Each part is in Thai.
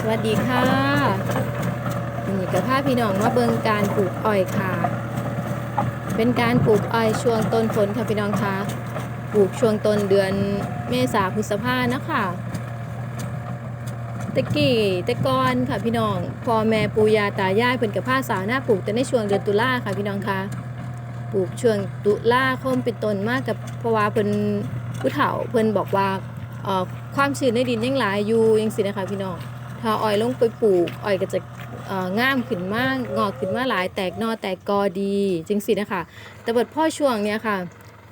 สวัสดีค่ะวันนี้กับพาพี่น้องมาเบิงการปลูกอ้อยค่ะ เป็นการปลูกอ้อยช่วงต้นฝนค่ะพี่น้องคะปลูกช่วงต้นเดือนเมษาพฤษภานะคะตะกี้ตะกอนค่ะพี่น้องพ่อแม่ปู่ย่าตายายเพิ่นกับผ้าสาวหน้าปลูกแต่ในช่วงเดือนตุลาค่ะพี่น้องคะปลูกช่วงตุลาคมเป็นต้นมากกับเพราะว่าเพิ่นผู้เฒ่าเพิ่นบอกว่า ความชื้นในดินยังหลายอยู่จังซี่นะคะพี่น้องถ้าอ้อยลงไปปลูกอ้อยก็จะเอ่องามขึ้นมากงอกขึ้นมาหลายแตกนอแตกกอดีจังสินะคะแต่เบิดพ่อช่วงเนี้ยค่ะ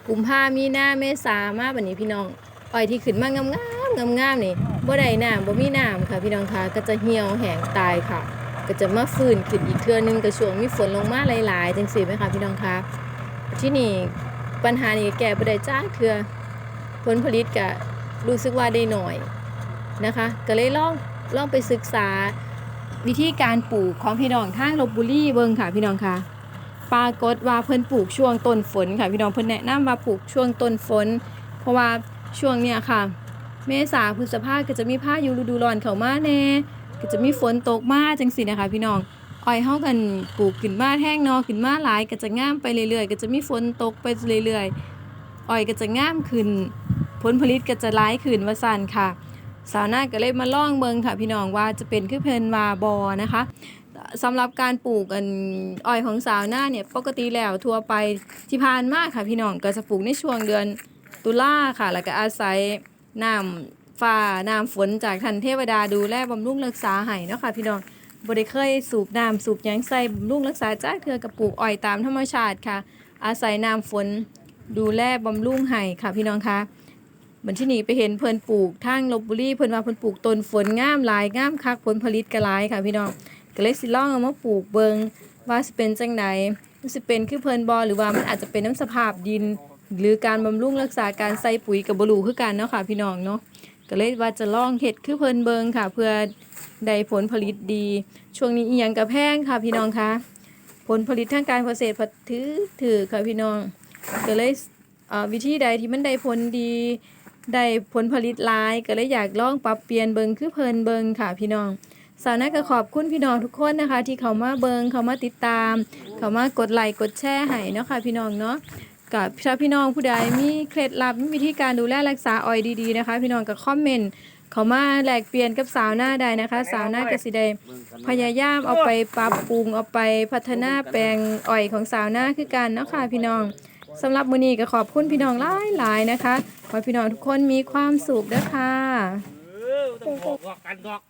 กุมภามีหน้าเมษามาแบัดนี้พี่น้องอ้อยที่ขึ้นมางามงามงามงามนี่บ่ได้น้ำบ่มีน้ำค่ะพี่น้องคะก็จะเหี่ยวแห้งตายค่ะ ก็จะมาฟื้นขึ้นอีกเทื่อนึงก็ช่วงมีฝนลงมาหลายๆจังสิไหมคะพี่น้องคะที่นี่ปัญหานี้แก้บ่ได้จ้าเทื่อผลผลิตก็ รู้สึกว่าได้หน่อยนะคะ ก็เลยลองลองไปศึกษาวิธีการปลูกของพี่น้องทางลบบุรีเบิงค่ะพี่น้องค่ะปรากฏว่าเพิ่นปลูกช่วงต้นฝนค่ะพี่น้องเพิ่นแนะนำว่าปลูกช่วงต้นฝน เพราะว่าช่วงเนี้ยค่ะ เมษาพฤษภาก็จะมีพายุฤดูร้อนเข้ามาแน่ก็จะมีฝนตกมาจังซี่นะคะ พี่น้องอ้อยเฮากันปลูกขึ้นมาแห้งนอขึ้นมาหลายก็จะงามไปเรื่อยๆ ก็จะมีฝนตกไปเรื่อยๆอ้อยก็จะงามขึ้น ผลผลิตก็จะหลายขึ้นว่าซั่นค่ะ สาวนาก็เลยมาล่องเบิงค่ะ พี่น้องว่าจะเป็นคือเพนวาบอนะคะสำหรับการปลูกอันอ้อยของสาวนาเนี่ยปกติแล้วทั่วไปที่ผ่านมาค่ะพี่น้องก็จะปลูกในช่วงเดือนตุลาค่ะ แล้วก็อาศัยน้ำฟ้าน้ำฝนจากท่านเทวดาดูแลบำรุงรักษาให้เนาะค่ะพี่น้องบ่ได้เคยสูบน้ำสูบยังใส่บำรุงรักษาจ้าเทือกับปลูกอ้อยตามธรรมชาติค่ะ อาศัยน้ำฝนดูแลบำรุงให้ค่ะพี่น้องคะ บันที่นี้ไปเห็นเพิ่นปลูกทางลบบุรีเพิ่นว่าเพิ่นปลูกต้นฝนงามหลายงามคักผลผลิตก็หลายค่ะพี่น้องก็เลยสิลองเอามาปลูกเบิงว่าสิเป็นจังไดมันสิเป็นคือเพิ่นบ่หรือว่ามันอาจจะเป็นน้ำสภาพดิน หรือการบำรุงรักษาการใส่ปุ๋ยกับบ่รู้คือกันเนาะค่ะพี่น้องเนาะก็เลยว่าจะลองเฮ็ดคือเพิ่นเบิงค่ะ เพื่อได้ผลผลิตดี ช่วงนี้อีหยังก็แพงค่ะพี่น้องคะผลผลิตทางการเกษตรพัดถือถือค่ะพี่น้องก็เลยวิธีใดที่มันได้ผลดี ได้ผลผลิตหลายก็เลยอยากลองปรับเปลี่ยนเบิงคือเพลินเบิงค่ะพี่น้องสาวนักก็ขอบคุณพี่น้องทุกคนนะคะ ที่เขามาเบิงเขามาติดตาม เขามากดไลค์กดแชร์ให้เนาะค่ะพี่น้องเนาะกับถ้าพี่น้องผู้ใดมีเคล็ดลับมีวิธีการดูแลรักษาออยดีๆนะคะ พี่น้องก็คอมเมนต์เขามาแลกเปลี่ยนกับสาวหน้าได้นะคะ สาวหน้าก็สิได้พยายามเอาไปปรับปรุงเอาไปพัฒนาแปลงอ้อยของสาวหน้าคือกันเนาะค่ะพี่น้อง สำหรับมื้อนี้ก็ขอบคุณพี่น้องหลายๆนะคะ ขอให้พี่น้องทุกคนมีความสุขนะคะเออต้องบอกว่ากันดอก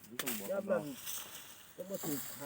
ย่ำมันจะมาถูกทาง